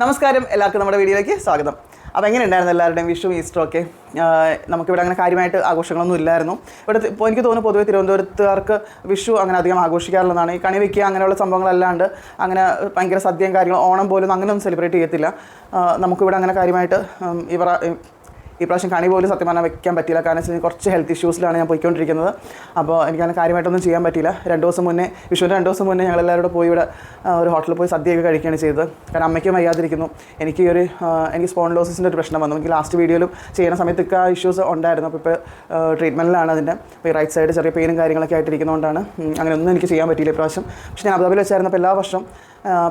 നമസ്കാരം. എല്ലാവർക്കും നമ്മുടെ വീഡിയോയിലേക്ക് സ്വാഗതം. അപ്പോൾ എങ്ങനെ ഉണ്ടായിരുന്നു എല്ലാവരുടെയും വിഷു ഈസ്റ്റർ ഒക്കെ? നമുക്കിവിടെ അങ്ങനെ കാര്യമായിട്ട് ആഘോഷങ്ങളൊന്നും ഇല്ലായിരുന്നു. ഇവിടെ ഇപ്പോൾ എനിക്ക് തോന്നുന്നു പൊതുവേ തിരുവനന്തപുരത്തുകാർക്ക് വിഷു അങ്ങനെ അധികം ആഘോഷിക്കാറുള്ളതാണ്. ഈ കണി വയ്ക്കുക അങ്ങനെയുള്ള സംഭവങ്ങളല്ലാണ്ട് അങ്ങനെ ഭയങ്കര സദ്യയും കാര്യങ്ങളും ഓണം പോലും അങ്ങനെയൊന്നും സെലിബ്രേറ്റ് ചെയ്യത്തില്ല. നമുക്കിവിടെ അങ്ങനെ കാര്യമായിട്ട് ഇവർ ഈ പ്രാവശ്യം കണി പോലും സത്യം പറഞ്ഞാൽ വെക്കാൻ പറ്റില്ല കാരണം വെച്ചാൽ കുറച്ച് ഹെൽത്ത് ഇഷ്യൂസിലാണ് ഞാൻ പോയിക്കൊണ്ടിരിക്കുന്നത്. അപ്പോൾ എനിക്കങ്ങനെ കാര്യമായിട്ടൊന്നും ചെയ്യാൻ പറ്റില്ല രണ്ട് ദിവസം മുന്നേ വിഷുവിന്റെ രണ്ട് ദിവസം മുന്നേ കൂടെ പോയി ഇവിടെ ഒരു ഹോട്ടലിൽ പോയി സദ്യയൊക്കെ കഴിക്കുകയാണ് ചെയ്തത്. കാരണം അമ്മയ്ക്കും വയ്യാതിരിക്കുന്നു. എനിക്ക് ഒരു എനിക്ക് സ്പോൺലോസിന്റെ ഒരു പ്രശ്നം വന്നു. എനിക്ക് ലാസ്റ്റ് വീഡിയോയിലും ചെയ്യുന്ന സമയത്തൊക്കെ ആ ഇഷ്യൂസ് ഉണ്ടായിരുന്നു. അപ്പോൾ ഇപ്പോൾ ട്രീറ്റ്മെന്റിലാണ് അതിന്റെ. അപ്പോൾ ഈ റൈറ്റ് സൈഡ് ചെറിയ പെയിനും കാര്യങ്ങളൊക്കെ ആയിട്ടിരിക്കുന്നതുകൊണ്ടാണ് അങ്ങനെയൊന്നും എനിക്ക് ചെയ്യാൻ പറ്റിയില്ല ഇപ്രാവശ്യം പക്ഷേ ഞാൻ അബുദാബിയിൽ വെച്ചായിരുന്നപ്പോൾ എല്ലാ വർഷം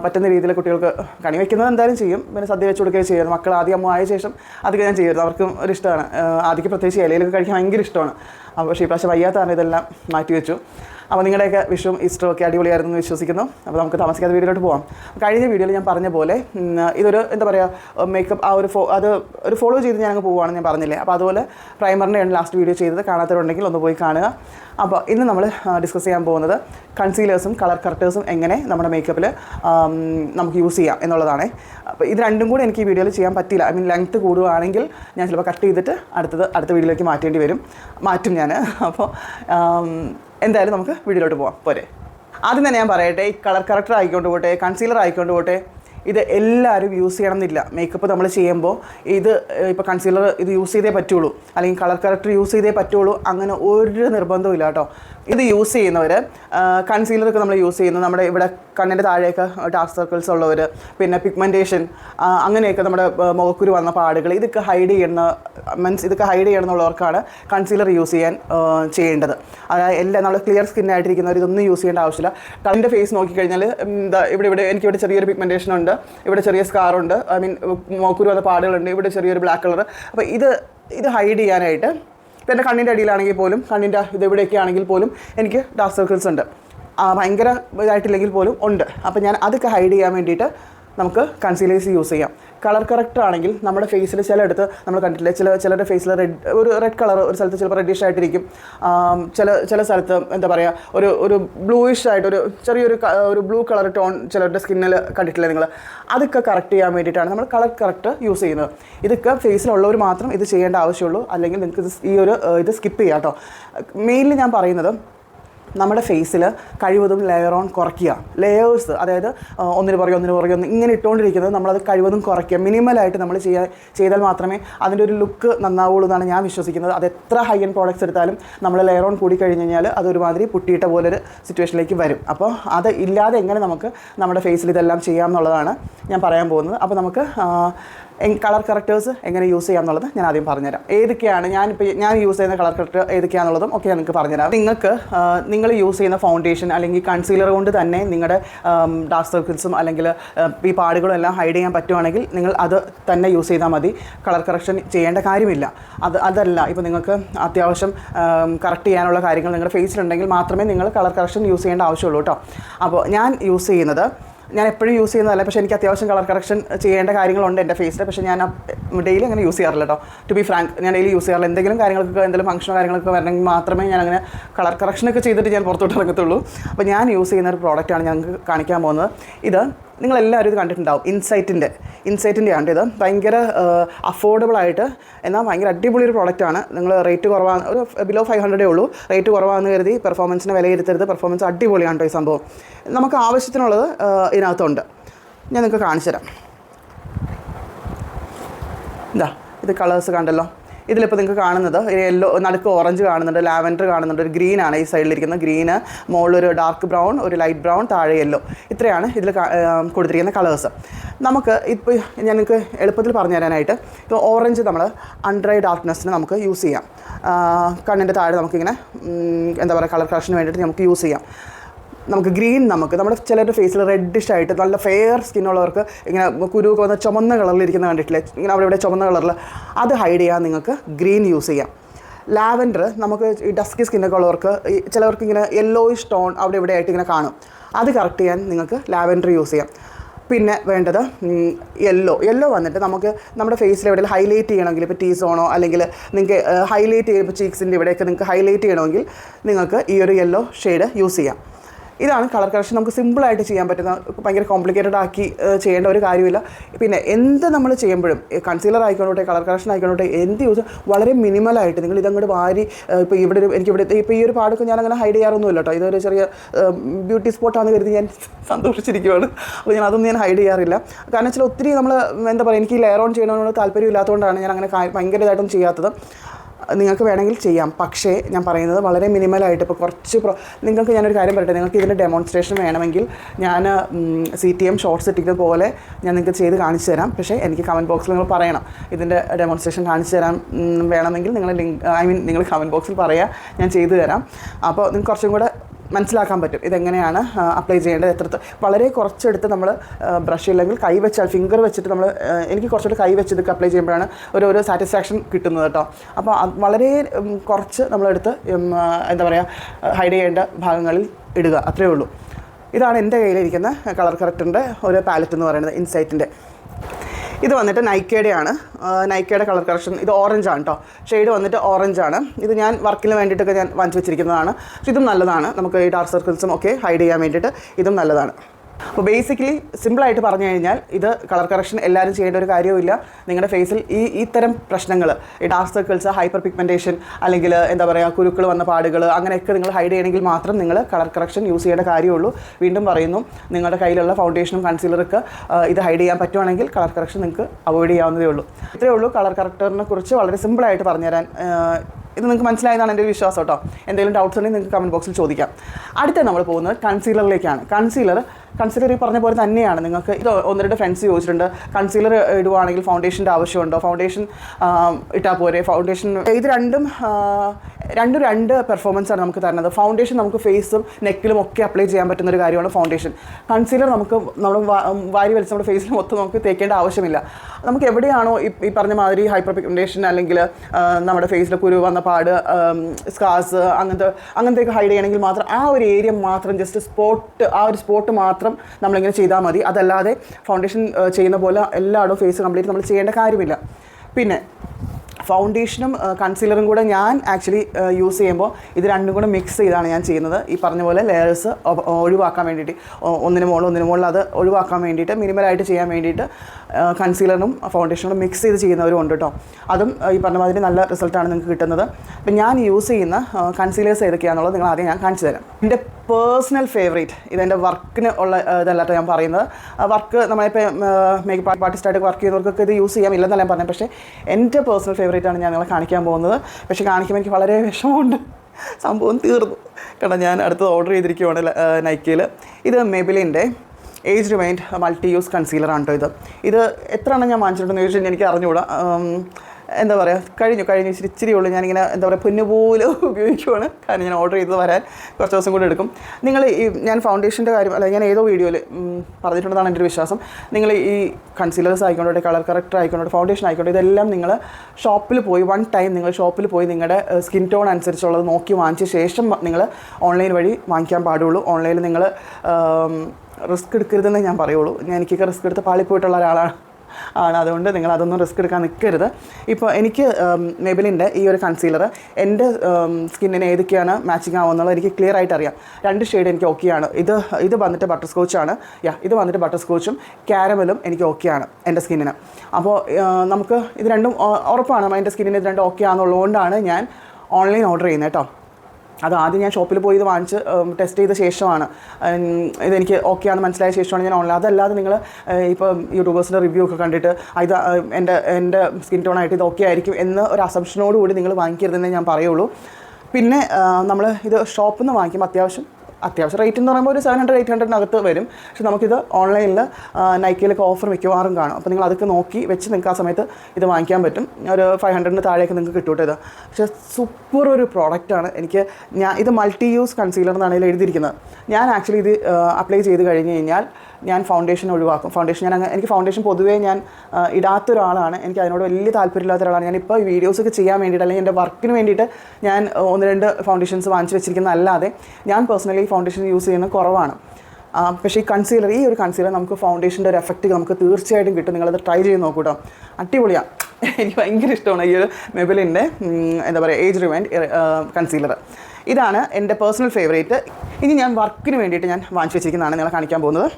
പറ്റുന്ന രീതിയിൽ കുട്ടികൾക്ക് കണി വയ്ക്കുന്നത് എന്തായാലും ചെയ്യും. പിന്നെ സദ്യ വെച്ച് കൊടുക്കുകയും ചെയ്യുന്നത് മക്കൾ ആദ്യം അമ്മ ആയ ശേഷം അതൊക്കെ ഞാൻ ചെയ്യരുത്. അവർക്കും ഒരു ഇഷ്ടമാണ്. ആദ്യം പ്രത്യേകിച്ച് ഇലയിലൊക്കെ കഴിക്കാൻ ഭയങ്കര ഇഷ്ടമാണ്. പക്ഷേ ഈ പ്രാവശ്യം വയ്യാത്തതാണ് ഇതെല്ലാം മാറ്റി വെച്ചു. അപ്പോൾ നിങ്ങളുടെയൊക്കെ വിഷുവും ഈസ്റ്ററും ഒക്കെ അടിപൊളിയായിരുന്നു എന്ന് വിശ്വസിക്കുന്നു. അപ്പോൾ നമുക്ക് താമസിക്കാതെ വീഡിയോയിലോട്ട് പോകാം കഴിഞ്ഞ വീഡിയോയിൽ ഞാൻ പറഞ്ഞ പോലെ ഇതൊരു എന്താ പറയുക മേക്കപ്പ് ആ ഒരു ഫോ അത് ഒരു ഫോളോ ചെയ്ത് ഞാൻ അങ്ങ് പോവുകയാണെന്ന് ഞാൻ പറഞ്ഞില്ലേ. അപ്പോൾ അതുപോലെ പ്രൈമറിന്റെയാണ് ലാസ്റ്റ് വീഡിയോ ചെയ്തത്. കാണാത്തവരുണ്ടെങ്കിൽ ഒന്ന് പോയി കാണുക. അപ്പോൾ ഇന്ന് നമ്മൾ ഡിസ്കസ് ചെയ്യാൻ പോകുന്നത് കൺസീലേഴ്സും കളർ കറക്റ്റേഴ്സും എങ്ങനെ നമ്മുടെ മേക്കപ്പിൽ നമുക്ക് യൂസ് ചെയ്യാം എന്നുള്ളതാണ്. അപ്പോൾ ഇത് രണ്ടും കൂടി എനിക്ക് ഈ വീഡിയോയിൽ ചെയ്യാൻ പറ്റില്ല. ഐ മീൻ ലെങ്ത്ത് കൂടുകയാണെങ്കിൽ ഞാൻ ചിലപ്പോൾ കട്ട് ചെയ്തിട്ട് അടുത്തത് അടുത്ത വീഡിയോയിലേക്ക് മാറ്റേണ്ടി വരും. മാറ്റും ഞാൻ അപ്പോൾ എന്തായാലും നമുക്ക് വീഡിയോയിലോട്ട് പോവാം. പോരെ. ആദ്യം തന്നെ ഞാൻ പറയട്ടെ ഈ കളർ കറക്റ്റർ ആയിക്കൊണ്ട് പോട്ടെ കൺസീലർ ആയിക്കൊണ്ട് പോട്ടെ ഇത് എല്ലാവരും യൂസ് ചെയ്യണം എന്നില്ല മേക്കപ്പ് നമ്മൾ ചെയ്യുമ്പോൾ ഇത് ഇപ്പോൾ കൺസീലർ ഇത് യൂസ് ചെയ്തേ പറ്റുള്ളൂ. അല്ലെങ്കിൽ കളർ കറക്ടർ യൂസ് ചെയ്തേ പറ്റുള്ളൂ. അങ്ങനെ ഒരു നിർബന്ധവും ഇല്ല കേട്ടോ. ഇത് യൂസ് ചെയ്യുന്നവർ കൺസീലറൊക്കെ നമ്മൾ യൂസ് ചെയ്യുന്നത് നമ്മുടെ ഇവിടെ കണ്ണിന്റെ താഴെയൊക്കെ ഡാർക്ക് സർക്കിൾസ് ഉള്ളവർ പിന്നെ പിഗ്മെന്റേഷൻ അങ്ങനെയൊക്കെ നമ്മുടെ മുഖക്കുരു വന്ന പാടുകൾ ഇതൊക്കെ ഹൈഡ് ചെയ്യുന്ന മീൻസ് ഇതൊക്കെ ഹൈഡ് ചെയ്യണമെന്നുള്ളവർക്കാണ് കൺസീലർ യൂസ് ചെയ്യാൻ ചെയ്യേണ്ടത്. അതായത് എല്ലാം നമ്മൾ ക്ലിയർ സ്കിന്നായിട്ടിരിക്കുന്നവർ ഇതൊന്നും യൂസ് ചെയ്യേണ്ട ആവശ്യമില്ല. കണ്ണിന്റെ ഫേസ് നോക്കിക്കഴിഞ്ഞാൽ എന്താ ഇവിടെ ഇവിടെ എനിക്കിവിടെ ചെറിയൊരു പിഗ്മെന്റേഷൻ ഉണ്ട്. ഇവിടെ ചെറിയ സ്കാർ ഉണ്ട്. ഐ മീൻ മുഖക്കുരു വന്ന പാടുകളുണ്ട്. ഇവിടെ ചെറിയൊരു ബ്ലാക്ക് കളർ അപ്പോൾ ഇത് ഇത് ഹൈഡ് ചെയ്യാനായിട്ട് ഇപ്പം എന്റെ കണ്ണിന്റെ അടിയിലാണെങ്കിൽ പോലും കണ്ണിന്റെ ഇത് ഇവിടെയൊക്കെ ആണെങ്കിൽ പോലും എനിക്ക് ഡാർക്ക് സർക്കിൾസ് ഉണ്ട്. ഭയങ്കര ഇതായിട്ടില്ലെങ്കിൽ പോലും ഉണ്ട്. അപ്പോൾ ഞാൻ അതൊക്കെ ഹൈഡ് ചെയ്യാൻ വേണ്ടിയിട്ട് നമുക്ക് കൺസീലേഴ്സ് യൂസ് ചെയ്യാം. കളർ കറക്റ്റ് ആണെങ്കിൽ നമ്മുടെ ഫേസിൽ ചില ചിലയിടത്ത് നമ്മൾ കണ്ടിട്ടില്ല? ചില ചിലരുടെ ഫേസിൽ റെഡ് ഒരു റെഡ് കളർ ഒരു സ്ഥലത്ത് ചിലപ്പോൾ റെഡിഷ് ആയിട്ടിരിക്കും. ചില ചില സ്ഥലത്ത് എന്താ പറയുക ഒരു ഒരു ബ്ലൂയിഷ് ആയിട്ട് ഒരു ചെറിയൊരു ഒരു ബ്ലൂ കളർ ടോൺ ചിലരുടെ സ്കിന്നിൽ കണ്ടിട്ടില്ല നിങ്ങൾ അതൊക്കെ കറക്റ്റ് ചെയ്യാൻ വേണ്ടിയിട്ടാണ് നമ്മൾ കളർ കറക്റ്റ് യൂസ് ചെയ്യുന്നത്. ഇതൊക്കെ ഫേസിലുള്ളവർ മാത്രം ഇത് ചെയ്യേണ്ട ആവശ്യമുള്ളൂ. അല്ലെങ്കിൽ നിങ്ങൾക്ക് ഈ ഒരു ഇത് സ്കിപ്പ് ചെയ്യാം കേട്ടോ മെയിൻലി ഞാൻ പറയുന്നത് നമ്മുടെ ഫേസിൽ കഴിവതും ലെയർ ഓൺ കുറയ്ക്കുക. ലെയേഴ്സ് അതായത് ഒന്നിന് പുറകെ ഒന്നിന് പുറകെ ഒന്ന് ഇങ്ങനെ ഇട്ടുകൊണ്ടിരിക്കുന്നത് നമ്മളത് കഴിവതും കുറയ്ക്കുക. മിനിമലായിട്ട് നമ്മൾ ചെയ്യാൻ ചെയ്താൽ മാത്രമേ അതിന്റെ ഒരു ലുക്ക് നന്നാവുള്ളൂ എന്നാണ് ഞാൻ വിശ്വസിക്കുന്നത്. അത് എത്ര ഹൈ എൻഡ് പ്രോഡക്റ്റ്സ് എടുത്താലും നമ്മൾ ലെയർ ഓൺ കൂടി കഴിഞ്ഞ് കഴിഞ്ഞാൽ അതൊരുമാതിരി പുട്ടിയിട്ട പോലൊരു സിറ്റുവേഷനിലേക്ക് വരും. അപ്പോൾ അത് ഇല്ലാതെ എങ്ങനെ നമുക്ക് നമ്മുടെ ഫേസിൽ ഇതെല്ലാം ചെയ്യാം എന്നുള്ളതാണ് ഞാൻ പറയാൻ പോകുന്നത്. അപ്പോൾ നമുക്ക് കളർ കറക്റ്റേഴ്സ് എങ്ങനെ യൂസ് ചെയ്യാം എന്നുള്ളത് ഞാൻ ആദ്യം പറഞ്ഞുതരാം. ഏതൊക്കെയാണ് ഞാനിപ്പോൾ ഞാൻ യൂസ് ചെയ്യുന്ന കളർ കറക്റ്റർ ഏതൊക്കെയാണെന്നുള്ളതും ഒക്കെ നിങ്ങൾക്ക് പറഞ്ഞുതരാം. നിങ്ങൾക്ക് നിങ്ങൾ യൂസ് ചെയ്യുന്ന ഫൗണ്ടേഷൻ അല്ലെങ്കിൽ കൺസീലർ കൊണ്ട് തന്നെ നിങ്ങളുടെ ഡാർക്ക് സർക്കിൾസും അല്ലെങ്കിൽ ഈ പാടുകളും എല്ലാം ഹൈഡ് ചെയ്യാൻ പറ്റുവാണെങ്കിൽ നിങ്ങൾ അത് തന്നെ യൂസ് ചെയ്താൽ മതി. കളർ കറക്ഷൻ ചെയ്യേണ്ട കാര്യമില്ല. അത് അതല്ല ഇപ്പോൾ നിങ്ങൾക്ക് അത്യാവശ്യം കറക്റ്റ് ചെയ്യാനുള്ള കാര്യങ്ങൾ നിങ്ങളുടെ ഫേസിലുണ്ടെങ്കിൽ മാത്രമേ നിങ്ങൾ കളർ കറക്ഷൻ യൂസ് ചെയ്യേണ്ട ആവശ്യമുള്ളൂ കേട്ടോ അപ്പോൾ ഞാൻ യൂസ് ചെയ്യുന്നത് ഞാൻ എപ്പോഴും യൂസ് ചെയ്യുന്നതല്ല. പക്ഷേ എനിക്ക് അത്യാവശ്യം കളർ കറക്ഷൻ ചെയ്യേണ്ട കാര്യങ്ങളുണ്ട് എന്റെ ഫേസിൽ പക്ഷേ ഞാൻ ഡെയിലി അങ്ങനെ യൂസ് ചെയ്യാറില്ല കേട്ടോ ടു ബി ഫ്രാങ്ക് ഞാൻ ഡെയിലി യൂസ് ചെയ്യാറില്ല. എന്തെങ്കിലും കാര്യങ്ങൾക്ക് എന്തെങ്കിലും ഫംഗ്ഷനോ കാര്യങ്ങളൊക്കെ വരണമെങ്കിൽ മാത്രമേ ഞാൻ അങ്ങനെ കളർ കറക്ഷനൊക്കെ ചെയ്തിട്ട് ഞാൻ പുറത്തോട്ട് ഇറങ്ങത്തുള്ളൂ. അപ്പോൾ ഞാൻ യൂസ് ചെയ്യുന്ന ഒരു പ്രോഡക്റ്റാണ് ഞങ്ങൾക്ക് കാണിക്കാൻ പോകുന്നത്. ഇത് നിങ്ങളെല്ലാവരും ഇത് കണ്ടിട്ടുണ്ടാവും. ഇൻസൈറ്റിന്റെ ഇൻസൈറ്റിന്റെ ആണ് ഇത്. ഭയങ്കര അഫോർഡബിൾ ആയിട്ട്. എന്നാൽ ഭയങ്കര അടിപൊളി ഒരു പ്രോഡക്റ്റാണ് നിങ്ങൾ റേറ്റ് കുറവാണ്. ഒരു ബിലോ ഫൈവ് ഹൺഡ്രഡേ ഉള്ളൂ. റേറ്റ് കുറവാണെന്ന് കരുതി പെർഫോമൻസിനെ വിലയിരുത്തരുത്. പെർഫോമൻസ് അടിപൊളിയാണ് കേട്ടോ ഈ സംഭവം. നമുക്ക് ആവശ്യത്തിനുള്ളത് ഇതിനകത്തുണ്ട്. ഞാൻ നിങ്ങൾക്ക് കാണിച്ചു തരാം ഇതാ ഇത് കളേഴ്സ് കണ്ടല്ലോ. ഇതിലിപ്പോൾ നിങ്ങൾക്ക് കാണുന്നത് യെല്ലോ നടുക്ക് ഓറഞ്ച് കാണുന്നുണ്ട് ലാവൻഡർ കാണുന്നുണ്ട് ഒരു ഗ്രീൻ ആണ് ഈ സൈഡിലിരിക്കുന്നത്. ഗ്രീന് ഒരു ഡാർക്ക് ബ്രൗൺ ഒരു ലൈറ്റ് ബ്രൗൺ താഴെ യെല്ലോ ഇത്രയാണ് ഇതിൽ കൊടുത്തിരിക്കുന്ന കളേഴ്സ് നമുക്ക് ഇപ്പോൾ ഞാൻ നിങ്ങൾക്ക് എളുപ്പത്തിൽ പറഞ്ഞു തരാനായിട്ട് ഇപ്പോൾ ഓറഞ്ച് നമ്മൾ അൺഡ്രൈ ഡാർക്ക്നെസ്സിന് നമുക്ക് യൂസ് ചെയ്യാം. കണ്ണിന്റെ താഴെ നമുക്കിങ്ങനെ എന്താ പറയുക കളർ കളക്ഷന് വേണ്ടിയിട്ട് നമുക്ക് യൂസ് ചെയ്യാം. നമുക്ക് ഗ്രീൻ നമുക്ക് നമ്മുടെ ചിലരുടെ ഫേസിൽ റെഡിഷ് ആയിട്ട് നല്ല ഫെയർ സ്കിന്നുള്ളവർക്ക് ഇങ്ങനെ കുരുവൊക്കെ വന്ന ചുമന്ന കളറിലിരിക്കുന്ന കണ്ടിട്ടില്ലേ? ഇങ്ങനെ അവിടെ ഇവിടെ ചുമന്ന കളറിൽ അത് ഹൈഡ് ചെയ്യാൻ നിങ്ങൾക്ക് ഗ്രീൻ യൂസ് ചെയ്യാം. ലാവൻഡർ നമുക്ക് ഈ ഡസ്കി സ്കിന്നൊക്കെ ഉള്ളവർക്ക് ചിലവർക്ക് ഇങ്ങനെ യെല്ലോയിഷ് ടോൺ അവിടെ ഇവിടെ ആയിട്ട് ഇങ്ങനെ കാണും. അത് കറക്റ്റ് ചെയ്യാൻ നിങ്ങൾക്ക് ലാവൻഡർ യൂസ് ചെയ്യാം. പിന്നെ വേണ്ടത് യെല്ലോ യെല്ലോ വന്നിട്ട് നമുക്ക് നമ്മുടെ ഫേസിൽ എവിടെ ഹൈലൈറ്റ് ചെയ്യണമെങ്കിൽ ഇപ്പോൾ ടീ സോണോ അല്ലെങ്കിൽ നിങ്ങൾക്ക് ഹൈലൈറ്റ് ചെയ്യുമ്പോൾ ചീക്സിന്റെ ഇവിടെയൊക്കെ നിങ്ങൾക്ക് ഹൈലൈറ്റ് ചെയ്യണമെങ്കിൽ നിങ്ങൾക്ക് ഈ ഒരു യെല്ലോ ഷെയ്ഡ് യൂസ് ചെയ്യാം. ഇതാണ് കളർ കറക്ഷൻ നമുക്ക് സിമ്പിളായിട്ട് ചെയ്യാൻ പറ്റുന്ന ഭയങ്കര കോംപ്ലിക്കേറ്റഡ് ആക്കി ചെയ്യേണ്ട ഒരു കാര്യമില്ല. പിന്നെ എന്ത് നമ്മൾ ചെയ്യുമ്പോഴും കൺസീലർ ആയിക്കോട്ടെ കളർ കറക്ഷൻ ആയിക്കോട്ടെ എന്ത് യൂസ് വളരെ മിനിമലായിട്ട് നിങ്ങൾ ഇതങ്ങോട്ട് വാരി ഇപ്പോൾ ഇവിടെ എനിക്ക് ഇവിടെ ഇപ്പോൾ ഈ ഒരു പാടൊക്കെ ഞാൻ അങ്ങനെ ഹൈഡ് ചെയ്യാറൊന്നുമില്ല കേട്ടോ ഇതൊരു ചെറിയ ബ്യൂട്ടി സ്പോട്ടാണെന്ന് കരുതി ഞാൻ സന്തോഷിച്ചിരിക്കുകയാണ് അപ്പോൾ ഞാൻ അതൊന്നും ഞാൻ ഹൈഡ് ചെയ്യാറില്ല. കാരണം വെച്ചാൽ ഒത്തിരി നമ്മൾ എന്താ പറയുക എനിക്ക് ലെയർ ഓൺ ചെയ്യണമെന്നുള്ള താല്പര്യമില്ലാത്തതുകൊണ്ടാണ് ഞാൻ അങ്ങനെ ഭയങ്കര ഇതായിട്ടൊന്നും ചെയ്യാത്തത്. നിങ്ങൾക്ക് വേണമെങ്കിൽ ചെയ്യാം. പക്ഷേ ഞാൻ പറയുന്നത് വളരെ മിനിമലായിട്ട് ഇപ്പോൾ കുറച്ച് പ്രോ നിങ്ങൾക്ക് ഞാനൊരു കാര്യം പറയട്ടെ. നിങ്ങൾക്ക് ഇതിന്റെ ഡെമോൺസ്ട്രേഷൻ വേണമെങ്കിൽ ഞാൻ സി ടി എം ഷോർട്സ് ഇട്ടിക്കുന്ന പോലെ ഞാൻ നിങ്ങൾക്ക് ചെയ്ത് കാണിച്ചു തരാം. പക്ഷേ എനിക്ക് കമന്റ് ബോക്സിൽ നിങ്ങൾ പറയണം. ഇതിന്റെ ഡെമോൺസ്ട്രേഷൻ കാണിച്ചു തരാൻ വേണമെങ്കിൽ നിങ്ങൾ ലിങ്ക് ഐ മീൻ നിങ്ങൾ കമന്റ് ബോക്സിൽ പറയുക ഞാൻ ചെയ്തു തരാം. അപ്പോൾ നിങ്ങൾക്ക് കുറച്ചും കൂടെ മനസ്സിലാക്കാൻ പറ്റും. ഇതെങ്ങനെയാണ് അപ്ലൈ ചെയ്യേണ്ടത്? എത്ര വളരെ കുറച്ചെടുത്ത് നമ്മൾ ബ്രഷ് അല്ലെങ്കിൽ കൈ വെച്ചാൽ ഫിംഗർ വെച്ചിട്ട് നമ്മൾ എനിക്ക് കുറച്ചുകൂടി കൈ വെച്ച് ഇതൊക്കെ അപ്ലൈ ചെയ്യുമ്പോഴാണ് ഒരു ഒരു സാറ്റിസ്ഫാക്ഷൻ കിട്ടുന്നത് കേട്ടോ. അപ്പോൾ വളരെ കുറച്ച് നമ്മളെടുത്ത് എന്താ പറയുക ഹൈഡ് ചെയ്യേണ്ട ഭാഗങ്ങളിൽ ഇടുക. അത്രയേ ഉള്ളൂ. ഇതാണ് എന്റെ കയ്യിലിരിക്കുന്ന കളർ കറക്റ്റിന്റെ ഒരു പാലറ്റ് എന്ന് പറയുന്നത് ഇൻസൈറ്റിന്റെ ഇത് വന്നിട്ട് നൈക്കയുടെ ആണ് നൈക്കയുടെ കളർ കളക്ഷൻ ഇത് ഓറഞ്ച് ആണ് കേട്ടോ ഷെയ്ഡ് വന്നിട്ട് ഓറഞ്ച് ആണ്. ഇത് ഞാൻ വർക്കിന് വേണ്ടിയിട്ടൊക്കെ ഞാൻ വാങ്ങിച്ചു വെച്ചിരിക്കുന്നതാണ്. പക്ഷേ ഇതും നല്ലതാണ്. നമുക്ക് ഈ ഡാർക്ക് സർക്കിൾസും ഒക്കെ ഹൈഡ് ചെയ്യാൻ വേണ്ടിയിട്ട് ഇതും നല്ലതാണ്. അപ്പോൾ ബേസിക്കലി സിമ്പിളായിട്ട് പറഞ്ഞു കഴിഞ്ഞാൽ ഇത് കളർ കറക്ഷൻ എല്ലാവരും ചെയ്യേണ്ട ഒരു കാര്യവുമില്ല. നിങ്ങളുടെ ഫേസിൽ ഈ ഇത്തരം പ്രശ്നങ്ങൾ ഈ ഡാർക്ക് സർക്കിൾസ് ഹൈപ്പർ പിഗ്മെന്റേഷൻ അല്ലെങ്കിൽ എന്താ പറയുക കുരുക്കൾ വന്ന പാടുകൾ അങ്ങനെയൊക്കെ നിങ്ങൾ ഹൈഡ് ചെയ്യണമെങ്കിൽ മാത്രം നിങ്ങൾ കളർ കറക്ഷൻ യൂസ് ചെയ്യേണ്ട കാര്യമുള്ളൂ. വീണ്ടും പറയുന്നു നിങ്ങളുടെ കയ്യിലുള്ള ഫൗണ്ടേഷനും കൺസീലറൊക്കെ ഇത് ഹൈഡ് ചെയ്യാൻ പറ്റുവാണെങ്കിൽ കളർ കറക്ഷൻ നിങ്ങൾക്ക് അവോയ്ഡ് ചെയ്യാവുന്നതേ ഉള്ളൂ. ഇത്രയേ ഉള്ളൂ കളർ കറക്ടറിനെ കുറിച്ച് വളരെ സിമ്പിളായിട്ട് പറഞ്ഞുതരാൻ തരാൻ ഇത് നിങ്ങൾക്ക് മനസ്സിലായെന്നാണ് എന്റെ ഒരു വിശ്വാസം കേട്ടോ. എന്തെങ്കിലും ഡൗട്ട്സ് ഉണ്ടെങ്കിൽ നിങ്ങൾക്ക് കമന്റ് ബോക്സിൽ ചോദിക്കാം. അടുത്ത നമ്മൾ പോകുന്നത് കൺസീലറിലേക്കാണ് കൺസീലർ കൺസീലർ ഈ പറഞ്ഞ പോലെ തന്നെയാണ്. നിങ്ങൾക്ക് ഇത് ഒന്ന് രണ്ട് ഫ്രണ്ട്സ് ചോദിച്ചിട്ടുണ്ട്. കൺസീലർ ഇടുവാണെങ്കിൽ ഫൗണ്ടേഷന്റെ ആവശ്യമുണ്ടോ? ഫൗണ്ടേഷൻ ഇട്ടാൽ പോരെ. ഫൗണ്ടേഷൻ ഇത് രണ്ടും രണ്ടും രണ്ട് പെർഫോമൻസ് ആണ് നമുക്ക് തരുന്നത്. ഫൗണ്ടേഷൻ നമുക്ക് ഫേസും നെക്കിലും ഒക്കെ അപ്ലൈ ചെയ്യാൻ പറ്റുന്ന ഒരു കാര്യമാണ് ഫൗണ്ടേഷൻ കൺസീലർ നമുക്ക് നമ്മൾ വാരി വലിച്ച് നമ്മുടെ ഫേസിൽ മൊത്തം നമുക്ക് തേക്കേണ്ട ആവശ്യമില്ല. നമുക്ക് എവിടെയാണോ ഈ പറഞ്ഞ മാതിരി ഹൈപ്പർ പിഗ്മെന്റേഷൻ അല്ലെങ്കിൽ നമ്മുടെ ഫേസിൽ കുരു വന്ന പാട് സ്കാസ് അങ്ങനത്തെ അങ്ങനത്തെയൊക്കെ ഹൈഡ് ചെയ്യണമെങ്കിൽ മാത്രം ആ ഒരു ഏരിയ മാത്രം ജസ്റ്റ് സ്പോട്ട് ആ ഒരു സ്പോട്ട് മാത്രം നമ്മളിങ്ങനെ ചെയ്താൽ മതി. അതല്ലാതെ ഫൗണ്ടേഷൻ ചെയ്യുന്ന പോലെ എല്ലായിടവും ഫേസ് കംപ്ലീറ്റ് നമ്മൾ ചെയ്യേണ്ട കാര്യമില്ല. പിന്നെ ഫൗണ്ടേഷനും കൺസീലറും കൂടെ ഞാൻ ആക്ച്വലി യൂസ് ചെയ്യുമ്പോൾ ഇത് രണ്ടും കൂടെ മിക്സ് ചെയ്താണ് ഞാൻ ചെയ്യുന്നത്. ഈ പറഞ്ഞ പോലെ ലെയേഴ്സ് ഒഴിവാക്കാൻ വേണ്ടിയിട്ട്. ഒന്നിന് മുകളിൽ ഒന്നിന് മുകളിൽ അത് ഒഴിവാക്കാൻ വേണ്ടിയിട്ട് മിനിമലായിട്ട് ചെയ്യാൻ വേണ്ടിയിട്ട് കൺസീലറും ഫൗണ്ടേഷനും മിക്സ് ചെയ്ത് ചെയ്യുന്നവരും ഉണ്ട് കേട്ടോ അതും ഈ പറഞ്ഞ മാതിരി നല്ല റിസൾട്ടാണ് നിങ്ങൾക്ക് കിട്ടുന്നത്. അപ്പം ഞാൻ യൂസ് ചെയ്യുന്ന കൺസീലേഴ്സ് ഏതൊക്കെയാണെന്നുള്ളത് നിങ്ങൾ ആദ്യം ഞാൻ കാണിച്ചു തരാം. എന്റെ പേഴ്സണൽ ഫേവറേറ്റ് ഇതെന്റെ വർക്കിന് ഉള്ള ഇതല്ലാട്ടോ ഞാൻ പറയുന്നത്. വർക്ക് നമ്മളിപ്പോൾ മേക്കപ്പ് ആർട്ടിസ്റ്റായിട്ട് വർക്ക് ചെയ്യുന്നവർക്കൊക്കെ ഇത് യൂസ് ചെയ്യാം ഇല്ലെന്നല്ല ഞാൻ പറഞ്ഞത്. പക്ഷേ എന്റെ പേഴ്സണൽ ഫേവറേറ്റ് ആണ് ഞാൻ നിങ്ങളെ കാണിക്കാൻ പോകുന്നത്. പക്ഷേ കാണിക്കുമ്പോൾ എനിക്ക് വളരെ വിഷമമുണ്ട്. സംഭവം തീർന്നു. കാരണം ഞാൻ അടുത്തത് ഓർഡർ ചെയ്തിരിക്കുവാണ് നൈക്കയിൽ ഇത് മെബിലിന്റെ ഏജ് റിമൈൻഡ് മൾട്ടി യൂസ് കൺസീലറാണ് കേട്ടോ ഇത്. ഇത് എത്ര എണ്ണം ഞാൻ വാങ്ങിച്ചിട്ടുണ്ടെന്ന് ചോദിച്ചാൽ എനിക്ക് അറിഞ്ഞുകൂടാ എന്താ പറയുക കഴിഞ്ഞു കഴിഞ്ഞു ഇച്ചിരി ഇച്ചിരി ഉള്ളൂ. ഞാനിങ്ങനെ എന്താ പറയുക പൊന്നുപോലെ ഉപയോഗിക്കുവാണ്. കാരണം ഞാൻ ഓർഡർ ചെയ്ത് വരാൻ കുറച്ച് ദിവസം കൂടി എടുക്കും. നിങ്ങൾ ഈ ഞാൻ ഫൗണ്ടേഷന്റെ കാര്യം അല്ല ഞാൻ ഏതോ വീഡിയോയിൽ പറഞ്ഞിട്ടുണ്ടെന്നാണ് എന്റെ ഒരു വിശ്വാസം. നിങ്ങൾ ഈ കൺസീലേഴ്സ് ആയിക്കോട്ടെ കളർ കറക്റ്റർ ആയിക്കോട്ടെ ഫൗണ്ടേഷൻ ആയിക്കോട്ടെ ഇതെല്ലാം നിങ്ങൾ ഷോപ്പിൽ പോയി വൺ ടൈം നിങ്ങൾ ഷോപ്പിൽ പോയി നിങ്ങളുടെ സ്കിൻ ടോൺ അനുസരിച്ചുള്ളത് നോക്കി വാങ്ങിച്ച ശേഷം നിങ്ങൾ ഓൺലൈൻ വഴി വാങ്ങിക്കാൻ പാടുള്ളൂ. ഓൺലൈനിൽ നിങ്ങൾ റിസ്ക് എടുക്കരുതെന്ന് ഞാൻ പറയുള്ളൂ. ഞാൻ എനിക്കൊക്കെ റിസ്ക് എടുത്ത് പാളിപ്പോയിട്ടുള്ള ഒരാളാണ്. ആണ്. അതുകൊണ്ട് നിങ്ങൾ അതൊന്നും റിസ്ക് എടുക്കാൻ നിൽക്കരുത്. ഇപ്പോൾ എനിക്ക് മെബിലിന്റെ ഈ ഒരു കൺസീലർ എന്റെ സ്കിന്നിന് ഏതൊക്കെയാണ് മാച്ചിങ് ആവുമെന്നുള്ളത് എനിക്ക് ക്ലിയർ ആയിട്ട് അറിയാം. രണ്ട് ഷെയ്ഡ് എനിക്ക് ഓക്കെയാണ് ഇത് ഇത് വന്നിട്ട് ബട്ടർ സ്കോച്ചാണ് യാ ഇത് വന്നിട്ട് ബട്ടർ സ്കോച്ചും ക്യാരമലും എനിക്ക് ഓക്കെയാണ് എന്റെ സ്കിന്നിന്. അപ്പോൾ നമുക്ക് ഇത് രണ്ടും ഉറപ്പാണ്. എന്റെ സ്കിന്നിന് ഇത് രണ്ടും ഓക്കെ ആണെന്നുള്ളതുകൊണ്ടാണ് ഞാൻ ഓൺലൈൻ ഓർഡർ ചെയ്യുന്നത് കേട്ടോ. അത് ആദ്യം ഞാൻ ഷോപ്പിൽ പോയി ഇത് വാങ്ങിച്ച് ടെസ്റ്റ് ചെയ്ത ശേഷമാണ്. ഇതെനിക്ക് ഓക്കെ ആണെന്ന് മനസ്സിലായ ശേഷമാണ് ഞാൻ ഓൺലൈൻ അതല്ലാതെ നിങ്ങൾ ഇപ്പോൾ യൂട്യൂബേഴ്സിന്റെ റിവ്യൂ ഒക്കെ കണ്ടിട്ട് ഇത് എന്റെ എന്റെ സ്കിൻ ടോൺ ആയിട്ട് ഇത് ഓക്കെ ആയിരിക്കും എന്ന ഒരു അസംഷനോടുകൂടി നിങ്ങൾ വാങ്ങിക്കരുതെന്നേ ഞാൻ പറയുള്ളൂ. പിന്നെ നമ്മൾ ഇത് ഷോപ്പിൽ നിന്ന് വാങ്ങിക്കുമ്പോൾ അത്യാവശ്യം അത്യാവശ്യം റേറ്റ് എന്ന് പറയുമ്പോൾ ഒരു സെവൻ ഹൺഡ്രഡ് എയ്റ്റ് ഹൺഡ്രഡിനകത്ത് വരും. പക്ഷെ നമുക്കിത് ഓൺലൈനിൽ നൈക്കിയിലൊക്കെ ഓഫർ മിക്കവാറും കാണും. അപ്പോൾ നിങ്ങൾ അതൊക്കെ നോക്കി വെച്ച് നിങ്ങൾക്ക് ആ സമയത്ത് ഇത് വാങ്ങിക്കാൻ പറ്റും. ഒരു ഫൈവ് ഹൺഡ്രഡിന് താഴെയൊക്കെ നിങ്ങൾക്ക് കിട്ടും ഇത്. പക്ഷേ സൂപ്പർ ഒരു പ്രോഡക്റ്റാണ് എനിക്ക് ഞാൻ ഇത് മൾട്ടി യൂസ് കൺസീലർ എന്നാണ് എഴുതിയിരിക്കുന്നത്. ഞാൻ ആക്ച്വലി ഇത് അപ്ലൈ ചെയ്ത് കഴിഞ്ഞ് കഴിഞ്ഞാൽ ഞാൻ ഫൗണ്ടേഷൻ ഒഴിവാക്കും. ഫൗണ്ടേഷൻ ഞാൻ എനിക്ക് ഫൗണ്ടേഷൻ പൊതുവേ ഞാൻ ഇടാത്ത ഒരാളാണ് എനിക്ക് അതിനോട് വലിയ താല്പര്യമില്ലാത്ത ഒരാളാണ് ഞാനിപ്പോൾ ഈ വീഡിയോസൊക്കെ ചെയ്യാൻ വേണ്ടിയിട്ട് അല്ലെങ്കിൽ എന്റെ വർക്കിന് വേണ്ടിയിട്ട് ഞാൻ ഒന്ന് രണ്ട് ഫൗണ്ടേഷൻസ് വാങ്ങിച്ച് വെച്ചിരിക്കുന്ന അല്ലാതെ ഞാൻ പേഴ്സണലി ഫൗണ്ടേഷൻ യൂസ് ചെയ്യുന്നത് കുറവാണ്. പക്ഷേ ഈ കൺസീലർ ഈ ഒരു കൺസീലർ നമുക്ക് ഫൗണ്ടേഷന്റെ ഒരു എഫക്റ്റ് നമുക്ക് തീർച്ചയായിട്ടും കിട്ടും. നിങ്ങളത് ട്രൈ ചെയ്ത് നോക്കൂട്ടോ. അടിപൊളിയാണ് എനിക്ക് ഭയങ്കര ഇഷ്ടമാണ് ഈ ഒരു മെബിലിന്റെ എന്താ പറയുക ഏജ് റിമൈൻഡ് കൺസീലർ ഇതാണ് എന്റെ പേഴ്സണൽ ഫേവറേറ്റ് ഇനി ഞാൻ വർക്കിന് വേണ്ടിയിട്ട് ഞാൻ വാങ്ങിച്ചു വെച്ചിരിക്കുന്നതാണ് നിങ്ങളെ കാണിക്കാൻ പോകുന്നത്.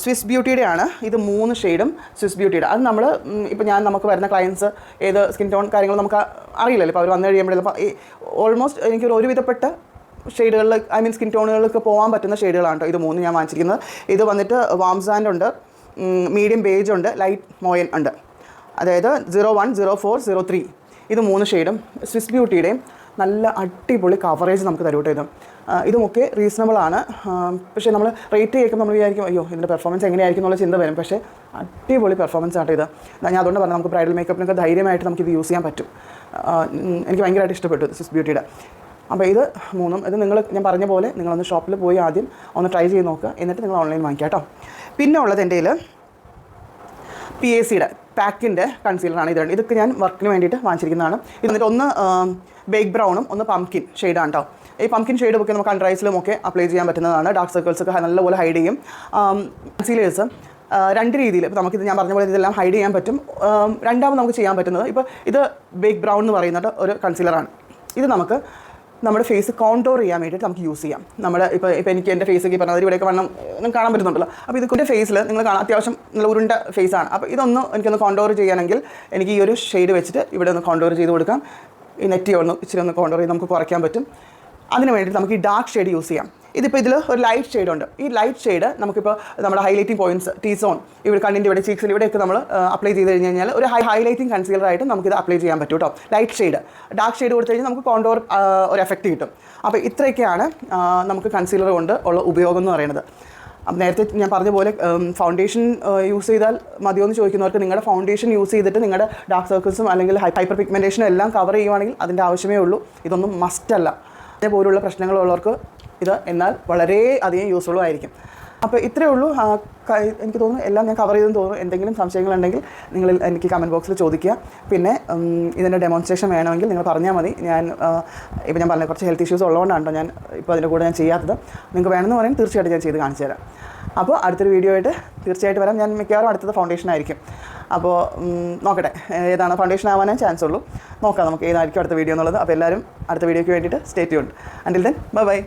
സ്വിസ് ബ്യൂട്ടിയുടെ ആണ്. ഇത് മൂന്ന് ഷെയ്ഡും സ്വിസ് ബ്യൂട്ടിയുടെ അത് നമ്മൾ ഇപ്പോൾ ഞാൻ നമുക്ക് വരുന്ന ക്ലയൻസ് ഏത് സ്കിൻ ടോൺ കാര്യങ്ങൾ നമുക്ക് അറിയില്ലല്ലോ. ഇപ്പോൾ അവർ വന്നു കഴിയുമ്പോഴേ അപ്പോൾ ഓൾമോസ്റ്റ് എനിക്കൊരു ഒരുവിധപ്പെട്ട ഷെയ്ഡുകളിൽ ഐ മീൻ സ്കിൻ ടോണുകൾക്ക് പോകാൻ പറ്റുന്ന ഷെയ്ഡുകളാണ് കേട്ടോ ഇത് മൂന്ന് ഞാൻ വാങ്ങിച്ചിരിക്കുന്നത്. ഇത് വന്നിട്ട് വാംസാൻഡ് ഉണ്ട് മീഡിയം ബേജ് ഉണ്ട് ലൈറ്റ് മോയൻ ഉണ്ട്. അതായത് zero one zero four zero three ഇത് മൂന്ന് ഷെയ്ഡും സ്വിസ് ബ്യൂട്ടിയുടെയും നല്ല അടിപൊളി കവറേജ് നമുക്ക് തരൂട്ടോ ഇതും. ഇതുമൊക്കെ റീസണബിൾ ആണ്. പക്ഷേ നമ്മൾ റേറ്റ് കേൾക്കുമ്പോൾ നമ്മൾ വിചാരിക്കും അയ്യോ ഇതിന്റെ പെർഫോമൻസ് എങ്ങനെയായിരിക്കും എന്നുള്ള ചിന്ത വരും. പക്ഷേ അടിപൊളി പെർഫോമൻസ് ആണ് ഇത്. ഞാൻ അതുകൊണ്ട് പറഞ്ഞു നമുക്ക് ബ്രൈഡൽ മേക്കപ്പിനൊക്കെ ധൈര്യമായിട്ട് നമുക്ക് ഇത് യൂസ് ചെയ്യാൻ പറ്റും. എനിക്ക് ഭയങ്കരമായിട്ട് ഇഷ്ടപ്പെട്ടു സിസ് ബ്യൂട്ടിയുടെ. അപ്പോൾ ഇത് മൂന്നും ഇത് നിങ്ങൾ ഞാൻ പറഞ്ഞ പോലെ നിങ്ങളൊന്ന് ഷോപ്പിൽ പോയി ആദ്യം ഒന്ന് ട്രൈ ചെയ്ത് നോക്കുക. എന്നിട്ട് നിങ്ങൾ ഓൺലൈൻ വാങ്ങിക്കാം കേട്ടോ. പിന്നെ ഉള്ളത് എന്റെ പി എ സിയുടെ പാക്കിന്റെ കൺസീലറാണ് ഇത്. ഇതൊക്കെ ഞാൻ വർക്കിന് വേണ്ടിയിട്ട് വാങ്ങിച്ചിരിക്കുന്നതാണ്. ഇത് എന്നിട്ട് ഒന്ന് ബേക്ക് ബ്രൗണും ഒന്ന് പംകിൻ ഷെയ്ഡാണ് കേട്ടോ ഈ പംകിൻ ഷെയ്ഡ് ഒക്കെ നമുക്ക് അൺറൈസിലും ഒക്കെ അപ്ലൈ ചെയ്യാൻ പറ്റുന്നതാണ്. ഡാർക്ക് സർക്കിൾസ് ഒക്കെ നല്ലപോലെ ഹൈഡ് ചെയ്യും. കൺസീലേഴ്സ് രണ്ട് രീതിയിൽ ഇപ്പോൾ നമുക്കിത് ഞാൻ പറഞ്ഞ പോലെ ഇതെല്ലാം ഹൈഡ് ചെയ്യാൻ പറ്റും. രണ്ടാമത് നമുക്ക് ചെയ്യാൻ പറ്റുന്നത് ഇപ്പോൾ ഇത് ബേക്ക് ബ്രൗൺ എന്ന് പറയുന്നത് ഒരു കൺസീലറാണ് ഇത് നമുക്ക് നമ്മുടെ ഫേസ് കോണ്ടോർ ചെയ്യാൻ വേണ്ടിയിട്ട് നമുക്ക് യൂസ് ചെയ്യാം. നമ്മുടെ ഇപ്പോൾ ഇപ്പോൾ എനിക്ക് എന്റെ ഫേസ് ഈ പറഞ്ഞാൽ ഇവിടെയൊക്കെ വണ്ണം നിങ്ങൾക്ക് കാണാൻ പറ്റുന്നുണ്ടല്ലോ. അപ്പോൾ ഇതിന്റെ ഫേസിൽ നിങ്ങൾ കാണാൻ അത്യാവശ്യം നല്ല ഉരുണ്ട ഫേസാണ് അപ്പോൾ ഇതൊന്ന് എനിക്കൊന്ന് കോണ്ടോർ ചെയ്യണമെങ്കിൽ എനിക്ക് ഈ ഒരു ഷെയ്ഡ് വെച്ചിട്ട് ഇവിടെ ഒന്ന് കോണ്ടോർ ചെയ്ത് കൊടുക്കാം. ഈ നെറ്റി ഒന്ന് ഇച്ചിരി ഒന്ന് കോണ്ടർ ചെയ്ത് നമുക്ക് കുറയ്ക്കാൻ പറ്റും. അതിന് വേണ്ടിയിട്ട് നമുക്ക് ഈ ഡാർക്ക് ഷെയ്ഡ് യൂസ് ചെയ്യാം. ഇതിപ്പോൾ ഇതിൽ ഒരു ലൈറ്റ് ഷെയ്ഡ് ഉണ്ട്. ഈ ലൈറ്റ് ഷെയ്ഡ് നമുക്കിപ്പോൾ നമ്മുടെ ഹൈലൈറ്റിംഗ് പോയിന്റ്സ് ടീ സോൺ ഇവിടെ കണ്ണിന്റെ ഇവിടെ ചീക്സിൽ ഇവിടെയൊക്കെ നമ്മൾ അപ്ലൈ ചെയ്ത് കഴിഞ്ഞ് കഴിഞ്ഞാൽ ഒരു ഹൈ ഹൈലൈറ്റിംഗ് കൺസീലർ ആയിട്ട് നമുക്കിത് അപ്ലൈ ചെയ്യാൻ പറ്റും കേട്ടോ ലൈറ്റ് ഷെയ്ഡ് ഡാർക്ക് ഷെയ്ഡ് കൊടുത്തു കഴിഞ്ഞാൽ നമുക്ക് കോണ്ടോർ ഒരു എഫക്റ്റ് കിട്ടും. അപ്പോൾ ഇത്രയൊക്കെയാണ് നമുക്ക് കൺസീലർ കൊണ്ട് ഉള്ള ഉപയോഗം എന്ന് പറയുന്നത്. അപ്പം നേരത്തെ ഞാൻ പറഞ്ഞ പോലെ ഫൗണ്ടേഷൻ യൂസ് ചെയ്താൽ മതിയോ എന്ന് ചോദിക്കുന്നവർക്ക് നിങ്ങളുടെ ഫൗണ്ടേഷൻ യൂസ് ചെയ്തിട്ട് നിങ്ങളുടെ ഡാർക്ക് സർക്കിൾസും അല്ലെങ്കിൽ ഹൈപ്പർ പിഗ്മെന്റേഷനും എല്ലാം കവർ ചെയ്യുവാണെങ്കിൽ അതിന്റെ ആവശ്യമേ ഉള്ളൂ. ഇതൊന്നും മസ്റ്റല്ല അതേപോലുള്ള പ്രശ്നങ്ങളുള്ളവർക്ക് ഇത് എന്നാൽ വളരെ അധികം യൂസ്ഫുള്ളും ആയിരിക്കും. അപ്പോൾ ഇത്രയേ ഉള്ളൂ. എനിക്ക് തോന്നുന്നു എല്ലാം ഞാൻ കവർ ചെയ്തെന്ന് തോന്നുന്നു. എന്തെങ്കിലും സംശയങ്ങളുണ്ടെങ്കിൽ നിങ്ങൾ എനിക്ക് കമന്റ് ബോക്സിൽ ചോദിക്കുക. പിന്നെ ഇതിന്റെ ഡെമോൺസ്ട്രേഷൻ വേണമെങ്കിൽ നിങ്ങൾ പറഞ്ഞാൽ മതി. ഞാൻ ഇപ്പോൾ ഞാൻ പറഞ്ഞ കുറച്ച് ഹെൽത്ത് ഇഷ്യൂസ് ഉള്ളതുകൊണ്ടാണ് ഞാൻ ഇപ്പോൾ അതിന്റെ കൂടെ ഞാൻ ചെയ്യാത്തത്. നിങ്ങൾക്ക് വേണമെന്ന് പറയും തീർച്ചയായിട്ടും ഞാൻ ചെയ്ത് കാണിച്ചു തരാം. അപ്പോൾ അടുത്തൊരു വീഡിയോ ആയിട്ട് തീർച്ചയായിട്ടും വരാം. ഞാൻ മിക്കവാറും അടുത്തത് ഫൗണ്ടേഷൻ ആയിരിക്കും. അപ്പോൾ നോക്കട്ടെ. ഏതാണ് ഫൗണ്ടേഷൻ ആവാനേ ചാൻസ് ഉള്ളൂ. നോക്കാം നമുക്ക് ഏതായിരിക്കും അടുത്ത വീഡിയോ എന്നുള്ളത്. അപ്പോൾ എല്ലാവരും അടുത്ത വീഡിയോയ്ക്ക് വേണ്ടിയിട്ട് സ്റ്റേറ്റ് ഉണ്ട് അന്റിൽ ദെൻ ബൈ ബൈ